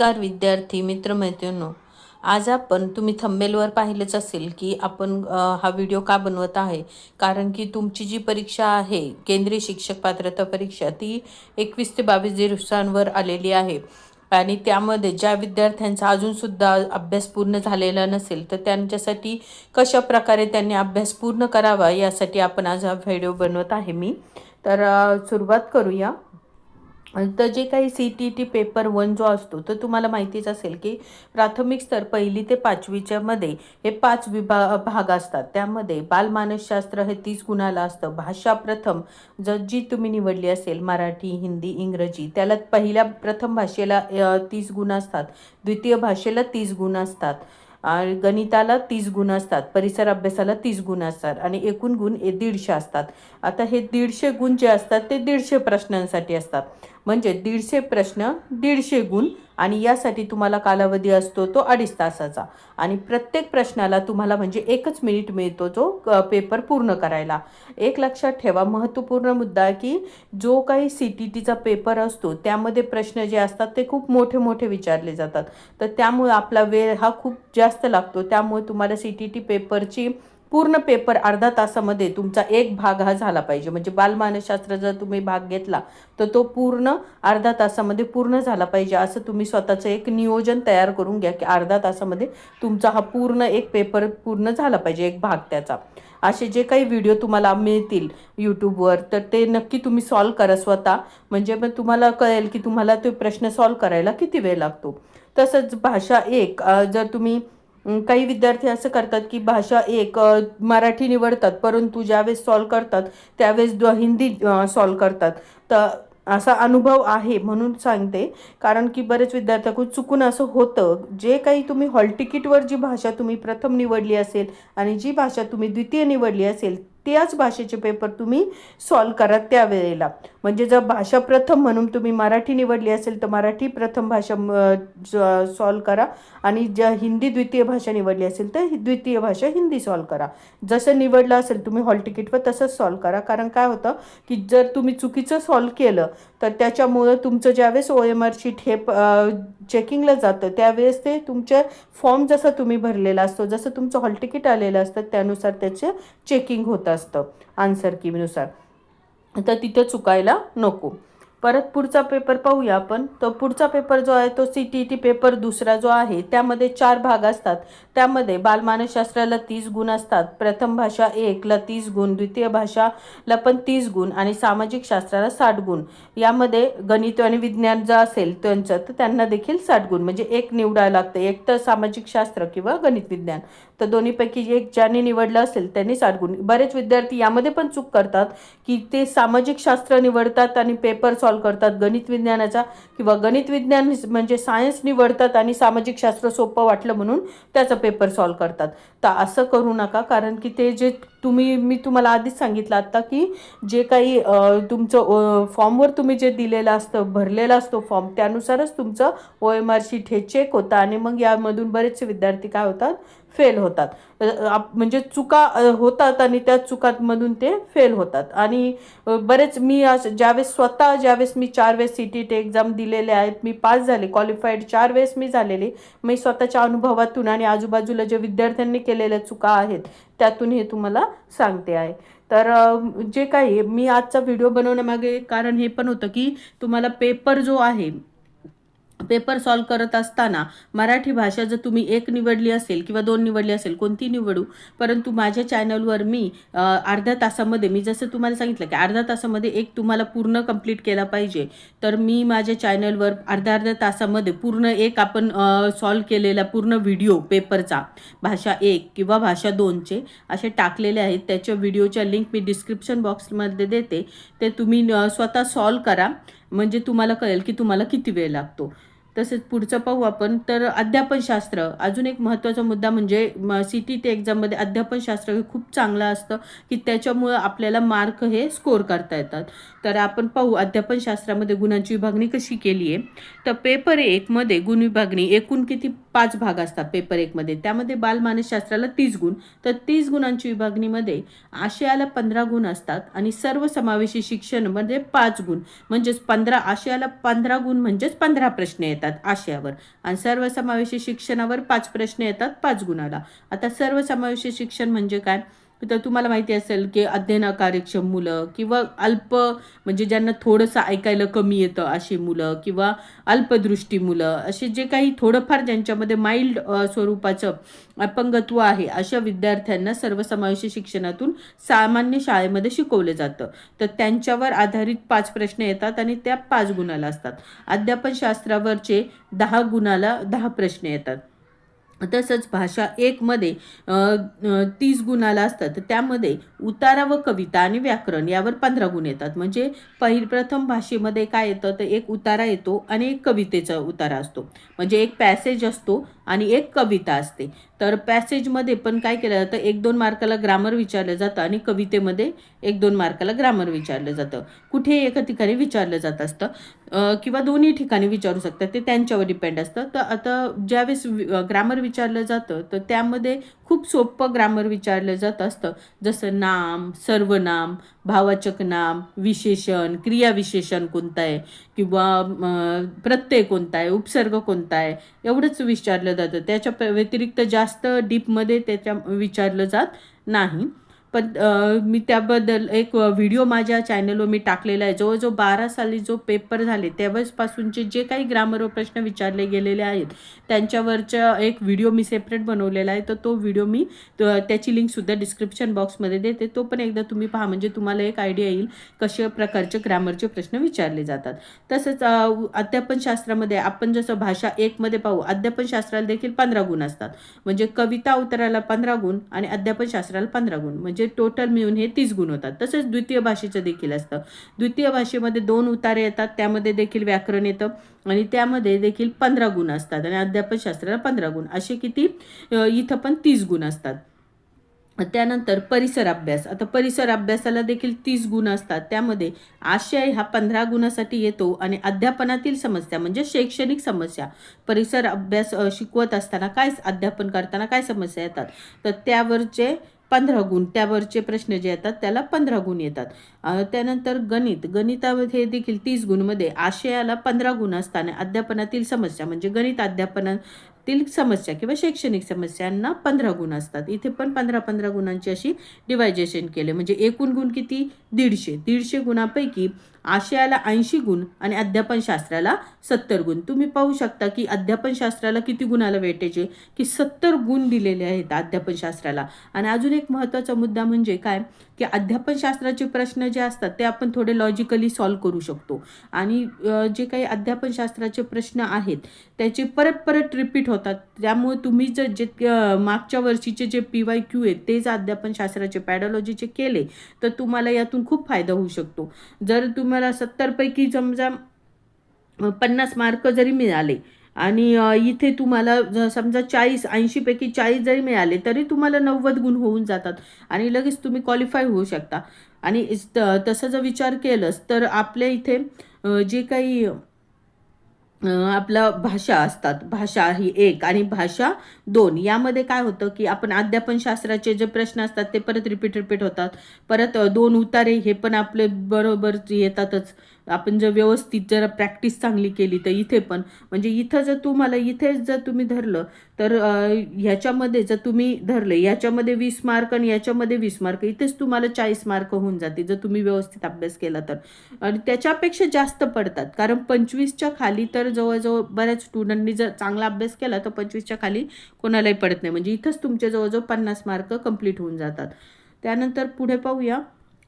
नमस्कार विद्यार्थी मित्रमैत्रिणींनो. आज आपण तुम्ही थंबेलवर पाहिलेच असेल की आपण हा व्हिडिओ का बनवत आहे? कारण की तुमची जी परीक्षा आहे केंद्रीय शिक्षक पात्रता परीक्षा ती एकवीस ते बावीस दिवसांवर आलेली आहे. आणि त्यामध्ये ज्या विद्यार्थ्यांचा अजूनसुद्धा अभ्यास पूर्ण झालेला नसेल तर त्यांच्यासाठी कशा प्रकारे त्यांनी अभ्यास पूर्ण करावा यासाठी आपण आज हा व्हिडिओ बनवत आहे मी. तर सुरुवात करूया. तर जे काही C T T paper one जो असतो तर तुम्हाला माहितीच असेल की प्राथमिक स्तर पहिली ते पाचवीच्यामध्ये हे पाच विभा भाग असतात. त्यामध्ये बालमानसशास्त्र हे तीस गुणाला असतं. भाषा प्रथम जर जी तुम्ही निवडली असेल मराठी हिंदी इंग्रजी त्याला पहिल्या प्रथम भाषेला तीस गुण असतात. द्वितीय भाषेला तीस गुण असतात. आणि गणिताला तीस गुण असतात. परिसर अभ्यासाला तीस गुण असतात. आणि एकूण गुण हे दीडशे असतात. आता हे दीडशे गुण जे असतात ते दीडशे प्रश्नांसाठी असतात. म्हणजे दीडशे प्रश्न दीडशे गुण आणि यासाठी तुम्हाला कालावधी असतो तो अडीच तासाचा. आणि प्रत्येक प्रश्नाला तुम्हाला म्हणजे एकच मिनिट मिळतो जो क- पेपर पूर्ण करायला. एक लक्षात ठेवा महत्त्वपूर्ण मुद्दा आहे की जो काही सी टी टीचा पेपर असतो त्यामध्ये प्रश्न जे असतात ते खूप मोठे मोठे विचारले जातात. तर त्यामुळे आपला वेळ हा खूप जास्त लागतो. त्यामुळे तुम्हाला सी टी टी पेपरची पूर्ण पेपर अर्धा तासामध्ये तुमचा एक भाग हा झाला पाहिजे. म्हणजे बालमानसशास्त्र जर तुम्ही भाग घेतला तर तो पूर्ण अर्धा तासामध्ये पूर्ण झाला पाहिजे. असं तुम्ही स्वतःचं एक नियोजन तयार करून घ्या की अर्धा तासामध्ये तुमचा हा पूर्ण एक पेपर पूर्ण झाला पाहिजे एक भाग त्याचा. असे जे काही व्हिडिओ तुम्हाला मिळतील यूट्यूबवर तर ते नक्की तुम्ही सॉल्व करा स्वतः. म्हणजे मग तुम्हाला कळेल की तुम्हाला तो प्रश्न सॉल्व करायला किती वेळ लागतो. तसंच भाषा एक जर तुम्ही काही विद्यार्थी असं करतात की भाषा एक मराठी निवडतात परंतु ज्यावेळेस सॉल्व करतात त्यावेळेस द- हिंदी सॉल्व करतात. तर असा अनुभव आहे म्हणून सांगते. कारण की बरेच विद्यार्थ्याकडून चुकून असं होतं जे काही तुम्ही हॉल तिकीटवर जी भाषा तुम्ही प्रथम निवडली असेल आणि जी भाषा तुम्ही द्वितीय निवडली असेल त्याच भाषेचे पेपर तुम्ही सॉल्व करा त्यावेळेला. म्हणजे जर भाषा प्रथम म्हणून तुम्ही मराठी निवडली असेल तर मराठी प्रथम भाषा सॉल्व करा. आणि ज्या हिंदी द्वितीय भाषा निवडली असेल तर द्वितीय भाषा हिंदी सॉल्व करा. जसं निवडलं असेल तुम्ही हॉल तिकीटवर तसंच सॉल्व करा. कारण काय होतं की जर तुम्ही चुकीचं सॉल्व केलं तर त्याच्यामुळं तुमचं ज्यावेळेस ओ एम आर शीट हे चेकिंगला जातं. त्यावेळेस ते तुमच्या फॉर्म जसा तुम्ही भरलेला असतो जसं तुमचं हॉल तिकीट आलेलं असतं त्यानुसार त्याचं चेकिंग होत असतं. आन्सर कीनुसार तर तिथं चुकायला नको. परत पुढचा पेपर पाहूया आपण. तर पुढचा पेपर जो आहे तो सी टी टी पेपर दुसरा जो आहे त्यामध्ये चार भाग असतात. त्यामध्ये बालमानसशास्त्राला तीस गुण असतात. प्रथम भाषा एकला तीस गुण. द्वितीय भाषाला पण तीस गुण. आणि सामाजिक शास्त्राला साठ गुण. यामध्ये गणित आणि विज्ञान जर असेल त्यांचं तर त्यांना देखील साठ गुण. म्हणजे एक निवडावं लागतं. एक तर सामाजिक शास्त्र किंवा गणित विज्ञान. तर दोन्हीपैकी एक ज्यांनी निवडलं असेल त्यांनी साठ गुण. बरेच विद्यार्थी यामध्ये पण चूक करतात की ते सामाजिक शास्त्र निवडतात आणि पेपर सॉल्व करतात. गणित विज्ञानाचा किंवा गणित विज्ञान म्हणजे सायन्स निवडतात आणि सामाजिक शास्त्र सोपं वाटलं म्हणून त्याचा पेपर सॉल्व करतात. तर असं करू नका कारण की ते जे तुम्ही मी तुम्हाला आधीच सांगितलं आता की जे काही तुमचं फॉर्मवर तुम्ही जे दिलेलं असतं भरलेला असतो फॉर्म त्यानुसारच तुमचं ओ एम आर शीट हे चेक होतं आणि मग यामधून बरेचसे विद्यार्थी काय होतात? फेल होतात. आप- म्हणजे चुका होतात आणि त्या चुकांमधून ते फेल होतात. आणि बरेच मी आज ज्यावेळेस स्वतः ज्यावेळेस मी चार वेळेस सी टी टी एक्झाम दिलेले आहेत मी पास झाले क्वालिफाईड चार वेळेस मी झालेली. मी स्वतःच्या अनुभवातून आणि आजूबाजूला जे विद्यार्थ्यांनी केलेल्या चुका आहेत त्यातून हे तुम्हाला सांगते आहे. तर जे काही मी आजचा व्हिडिओ बनवण्यामागे कारण हे पण होतं की तुम्हाला पेपर जो आहे पेपर सॉल्व करत असताना मराठी भाषा जर तुम्ही एक निवडली असेल किंवा दोन निवडली असेल कोणती निवडू? परंतु माझ्या चॅनलवर मी अर्ध्या तासामध्ये मी जसं तुम्हाला सांगितलं की अर्ध्या तासामध्ये एक तुम्हाला पूर्ण कंप्लीट केला पाहिजे तर मी माझ्या चॅनलवर अर्ध्या अर्ध्या तासामध्ये पूर्ण एक आपण सॉल्व केलेला पूर्ण व्हिडिओ पेपरचा भाषा एक किंवा भाषा दोनचे असे टाकलेले आहेत. त्याच्या व्हिडिओच्या लिंक मी डिस्क्रिप्शन बॉक्समध्ये देते. ते तुम्ही स्वतः सॉल्व करा. म्हणजे तुम्हाला कळेल की तुम्हाला किती वेळ लागतो. तसेच पुढचं पाहू आपण. तर अध्यापनशास्त्र अजून एक महत्त्वाचा मुद्दा म्हणजे सी टी टी एक्झाममध्ये अध्यापनशास्त्र हे खूप चांगलं असतं की त्याच्यामुळं आपल्याला मार्क हे स्कोर करता येतात. तर आपण पाहू अध्यापनशास्त्रामध्ये गुणांची विभागणी कशी केली आहे. तर पेपर एकमध्ये गुण विभागणी एकूण किती? पाच भाग असतात पेपर एकमध्ये त्यामध्ये बालमानसशास्त्राला तीस गुण. तर तीस गुणांची विभागणीमध्ये आशयाला पंधरा गुण असतात आणि सर्व समावेशी शिक्षण म्हणजे पाच गुण. म्हणजेच पंधरा आशयाला पंधरा गुण म्हणजेच पंधरा प्रश्न येतात आशयावर. आणि सर्वसमावेशी शिक्षणावर पाच प्रश्न येतात पाच गुणाला. आता सर्वसमावेशी शिक्षण म्हणजे काय? तर तुम्हाला माहिती असेल की अध्ययनकार्यक्षम मुलं किंवा अल्प म्हणजे ज्यांना थोडंसं ऐकायला कमी येतं अशी मुलं किंवा अल्पदृष्टी मुलं असे जे काही थोडंफार ज्यांच्यामध्ये माइल्ड स्वरूपाचं अपंगत्व आहे अशा विद्यार्थ्यांना सर्वसमावेशी शिक्षणातून सामान्य शाळेमध्ये शिकवलं जातं. तर त्यांच्यावर आधारित पाच प्रश्न येतात आणि त्या पाच गुणाला असतात. अध्यापन शास्त्रावरचे दहा गुणाला दहा प्रश्न येतात. तसंच भाषा एकमध्ये तीस गुणाला असतात. तर त्यामध्ये उतारा व कविता आणि व्याकरण यावर पंधरा गुण येतात. म्हणजे पहिल प्रथम भाषेमध्ये काय येतं? तर एक उतारा येतो आणि एक कवितेचा उतारा असतो. म्हणजे एक पॅसेज असतो. आणि एक कविता असते. तर पॅसेजमध्ये पण काय केलं जातं एक दोन मार्काला ग्रामर विचारलं जातं आणि कवितेमध्ये एक दोन मार्काला ग्रामर विचारलं जातं. कुठे एका ठिकाणी विचारलं जात असतं किंवा दोन्ही ठिकाणी विचारू शकतात ते त्यांच्यावर डिपेंड असतं. तर आता ज्यावेळेस ग्रामर विचारलं जातं तर त्यामध्ये खूप सोपं ग्रामर विचारलं जात असतं. जसं नाम सर्वनाम भावाचक नाम विशेषण क्रियाविशेषण कोणतं आहे किंवा प्रत्यय कोणता आहे उपसर्ग कोणता आहे एवढंच विचारलं जातं. त्याच्या व्यतिरिक्त जास्त डीपमध्ये त्याच्या विचारलं जात नाही. पण मी त्याबद्दल एक व्हिडिओ माझ्या चॅनलवर मी टाकलेला आहे. जवळजवळ बारा साली जो पेपर झाले त्यावेळेसपासूनचे जे काही ग्रामर प्रश्न विचारले गेलेले आहेत त्यांच्यावरच्या एक व्हिडिओ मी सेपरेट बनवलेला आहे. तर तो व्हिडिओ मी त्याची लिंकसुद्धा डिस्क्रिप्शन बॉक्समध्ये देते. तो पण एकदा तुम्ही पहा म्हणजे तुम्हाला एक आयडिया येईल कशा प्रकारचे ग्रामरचे प्रश्न विचारले जातात. तसंच अध्यापनशास्त्रामध्ये आपण जसं भाषा एकमध्ये पाहू अध्यापनशास्त्राला देखील पंधरा गुण असतात. म्हणजे कविता उतराला पंधरा गुण आणि अध्यापनशास्त्राला पंधरा गुण. म्हणजे म्हणजे टोटल मिळून हे तीस गुण होतात. तसेच द्वितीय भाषेचं देखील असतं. द्वितीय भाषेमध्ये दोन उतारे येतात त्यामध्ये देखील व्याकरण येतं आणि त्यामध्ये देखील पंधरा गुण असतात आणि अध्यापनशास्त्राला पंधरा गुण. असे किती? इथं पण तीस गुण असतात. त्यानंतर परिसर अभ्यास. आता परिसर अभ्यासाला देखील तीस गुण असतात. त्यामध्ये आशय हा पंधरा गुणासाठी येतो आणि अध्यापनातील समस्या म्हणजे शैक्षणिक समस्या. परिसर अभ्यास शिकवत असताना काय अध्यापन करताना काय समस्या येतात? तर त्यावरचे पंधरा गुण. त्यावरचे प्रश्न जे येतात त्याला पंधरा गुण येतात. त्यानंतर गणित. गणितामध्ये देखील तीस गुणमध्ये आशयाला पंधरा गुण असताना अध्यापनातील समस्या म्हणजे गणित अध्यापनातील समस्या किंवा शैक्षणिक समस्यांना पंधरा गुण असतात. इथे पण पंधरा पंधरा गुणांची अशी डिवायजेशन केले. म्हणजे एकूण गुण किती? दीडशे. दीडशे गुणापैकी आशयाला ऐंशी गुण आणि अध्यापनशास्त्राला सत्तर गुण. तुम्ही पाहू शकता की अध्यापनशास्त्राला किती गुणाला वेटेजे की सत्तर गुण दिलेले आहेत अध्यापनशास्त्राला. आणि अजून एक महत्त्वाचा मुद्दा म्हणजे काय की अध्यापनशास्त्राचे प्रश्न जे असतात ते आपण थोडे लॉजिकली सॉल्व करू शकतो. आणि जे काही अध्यापनशास्त्राचे प्रश्न आहेत त्याचे परत परत रिपीट होतात. त्यामुळे तुम्ही जर जे मागच्या वर्षीचे जे पी वाय क्यू आहेत ते जर अध्यापनशास्त्राचे पॅडॉलॉजीचे केले तर तुम्हाला यातून खूप फायदा होऊ शकतो. जर तुम्हाला सत्तरपैकी समजा पन्नास मार्क जरी मिळाले आणि इथे तुम्हाला समजा चाळीस ऐंशीपैकी चाळीस जरी मिळाले तरी तुम्हाला नव्वद गुण होऊन जातात आणि लगेच तुम्ही क्वालिफाय होऊ शकता. आणि तसं जर विचार केलंच तर आपल्या इथे जे काही आपला भाषा असतात. भाषा ही एक आणि भाषा दोन. यामध्ये काय होतं की आपण अध्यापनशास्त्राचे जे प्रश्न असतात ते परत रिपीट रिपीट होतात. परत दोन उतारे हे पण आपले बरोबर येतातच. आपण जर व्यवस्थित जर प्रॅक्टिस चांगली केली तर इथे पण म्हणजे इथं जर तुम्हाला इथेच जर तुम्ही धरलं तर ह्याच्यामध्ये जर तुम्ही धरले याच्यामध्ये वीस मार्क आणि याच्यामध्ये वीस मार्क इथेच तुम्हाला चाळीस मार्क होऊन जाते जर तुम्ही व्यवस्थित अभ्यास केला तर. आणि त्याच्यापेक्षा जास्त पडतात कारण पंचवीसच्या खाली तर जवळजवळ बऱ्याच स्टुडंटनी जर चांगला अभ्यास केला तर पंचवीसच्या खाली कोणालाही पडत नाही. म्हणजे इथंच तुमचे जवळजवळ पन्नास मार्क कंप्लीट होऊन जातात. त्यानंतर पुढे पाहूया.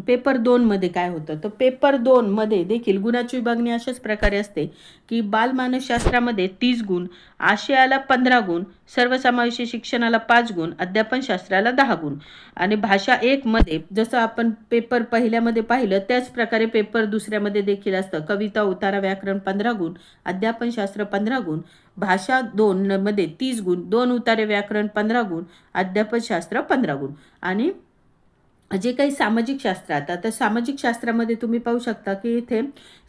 पेपर दोनमध्ये काय होतं? तर पेपर दोनमध्ये देखील गुणाची विभागणी अशाच प्रकारे असते की बालमानसशास्त्रामध्ये तीस गुण आशयाला पंधरा गुण सर्वसमावेशी शिक्षणाला पाच गुण अध्यापनशास्त्राला दहा गुण. आणि भाषा एकमध्ये जसं आपण पेपर पहिल्यामध्ये पाहिलं त्याच प्रकारे पेपर दुसऱ्यामध्ये देखील असतं. कविता उतारा व्याकरण पंधरा गुण अध्यापनशास्त्र पंधरा गुण भाषा दोनमध्ये तीस गुण दोन उतारे व्याकरण पंधरा गुण अध्यापनशास्त्र पंधरा गुण. आणि जे काही सामाजिक शास्त्र आता तर सामाजिक शास्त्रामध्ये तुम्ही पाहू शकता की इथे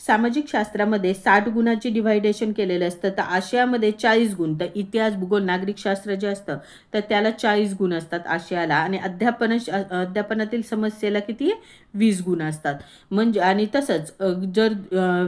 सामाजिक शास्त्रामध्ये साठ गुणाचे डिव्हायडेशन केलेलं असतं. तर आशियामध्ये चाळीस गुण. तर इतिहास भूगोल नागरिक शास्त्र जे असतं तर त्याला चाळीस गुण असतात आशियाला. आणि अध्यापन अध्यापनातील समस्येला किती? वीस गुण असतात. म्हणजे आणि तसंच जर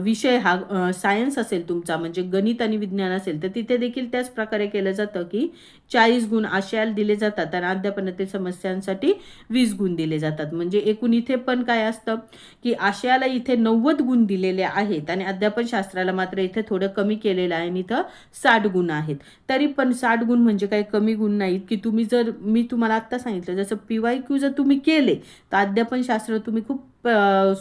विषय हा सायन्स असेल तुमचा म्हणजे गणित आणि विज्ञान असेल तर तिथे देखील त्याच प्रकारे केलं जातं की चाळीस गुण आशयाला दिले जातात आणि अध्यापनातील समस्यांसाठी वीस गुण दिले जातात. म्हणजे एकूण इथे पण काय असतं की आशयाला इथे नव्वद गुण दिलेले आहेत आणि अध्यापन शास्त्राला मात्र इथे थोडं कमी केलेलं आहे आणि इथं साठ गुण आहेत. तरी पण साठ गुण म्हणजे काही कमी गुण नाहीत की तुम्ही जर मी तुम्हाला आत्ता सांगितलं जसं पी वाय क्यू जर तुम्ही केले तर अध्यापन शास्त्र तुम्ही खूप प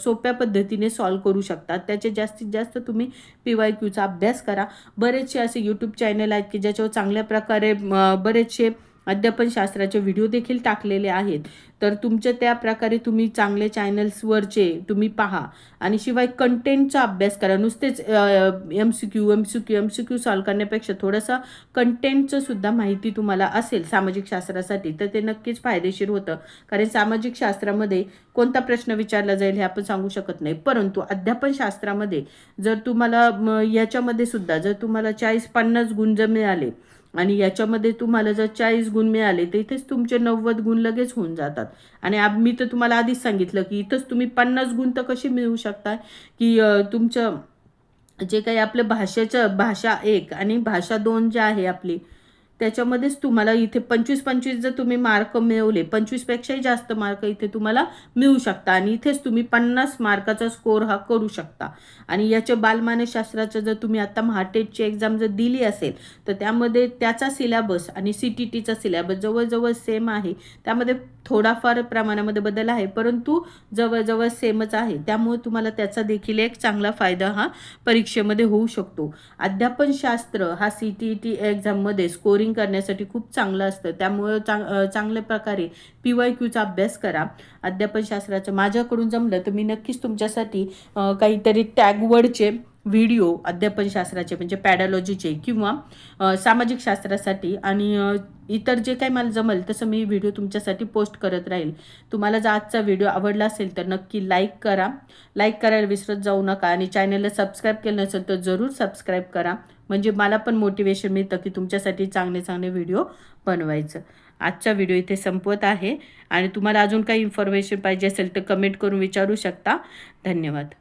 सोप्या पद्धतीने सॉल्व करू शकतात. त्याचे जास्तीत जास्त तुम्ही पी वाय क्यूचा अभ्यास करा. बरेचसे असे यूट्यूब चॅनल आहेत की ज्याच्यावर चांगल्या प्रकारे बरेचसे अध्यापनशास्त्राचे व्हिडिओ देखील टाकलेले आहेत. तर तुमच्या त्या प्रकारे तुम्ही चांगले चॅनल्सवरचे तुम्ही पहा. आणि शिवाय कंटेंटचा अभ्यास करा. नुसतेच M C Q M C Q M C Q solve करण्यापेक्षा थोडंसं कंटेंटचं सुद्धा माहिती तुम्हाला असेल सामाजिक शास्त्रासाठी तर ते नक्कीच फायदेशीर होतं. कारण सामाजिक शास्त्रामध्ये कोणता प्रश्न विचारला जाईल हे आपण सांगू शकत नाही. परंतु अध्यापनशास्त्रामध्ये जर तुम्हाला याच्यामध्ये सुद्धा जर तुम्हाला चाळीस पन्नास गुण जर मिळाले आणि याच्यामध्ये तुम्हाला जर चाळीस गुण मिळाले तर इथेच तुमचे नव्वद गुण लगेच होऊन जातात. आणि मी तर तुम्हाला आधीच सांगितलं की इथंच तुम्ही पन्नास गुण तर कसे मिळवू शकता? की तुमचं जे काही आपलं भाषेचं भाषा एक आणि भाषा दोन जे आहे आपली त्याच्यामध्येच तुम्हाला इथे पंचवीस पंचवीस जर तुम्ही मार्क मिळवले पंचवीसपेक्षाही जास्त मार्क इथे तुम्हाला मिळू शकता. आणि इथेच तुम्ही पन्नास मार्काचा स्कोर हा करू शकता. आणि याच्या बालमानसशास्त्राचं जर तुम्ही आता महाटेटची एक्झाम जर दिली असेल तर त्यामध्ये त्याचा सिलॅबस आणि सी टी टीचा सिलॅबस जवळजवळ सेम आहे. त्यामध्ये थोडाफार प्रमाणामध्ये बदल आहे परंतु जवळजवळ सेमच आहे. त्यामुळे तुम्हाला त्याचा देखील एक चांगला फायदा हा परीक्षेमध्ये होऊ शकतो. अध्यापनशास्त्र हा सी टी ई टी एक्झाममध्ये स्कोरिंग करण्यासाठी खूप चांगलं असतं. त्यामुळं चांग चांगल्या प्रकारे पी वाय क्यूचा अभ्यास करा. अध्यापनशास्त्राचं माझ्याकडून जमलं तर मी नक्कीच तुमच्यासाठी काहीतरी टॅगवर्डचे व्हिडिओ अध्यापनशास्त्राचे म्हणजे पॅडॉलॉजीचे किंवा सामाजिक शास्त्रासाठी आणि इतर जे काही मला जमेल तसं मी व्हिडिओ तुमच्यासाठी पोस्ट करत राहील. तुम्हाला जर आजचा व्हिडिओ आवडला असेल तर नक्की लाईक करा. लाईक करायला विसरत जाऊ नका आणि चॅनलला सबस्क्राईब केलं नसेल तर जरूर सबस्क्राईब करा. म्हणजे मला पण मोटिवेशन मिळतं की तुमच्यासाठी चांगले चांगले व्हिडिओ बनवायचं. आजचा व्हिडिओ इथे संपवत आहे. आणि तुम्हाला अजून काही इन्फॉर्मेशन पाहिजे असेल तर कमेंट करून विचारू शकता. धन्यवाद.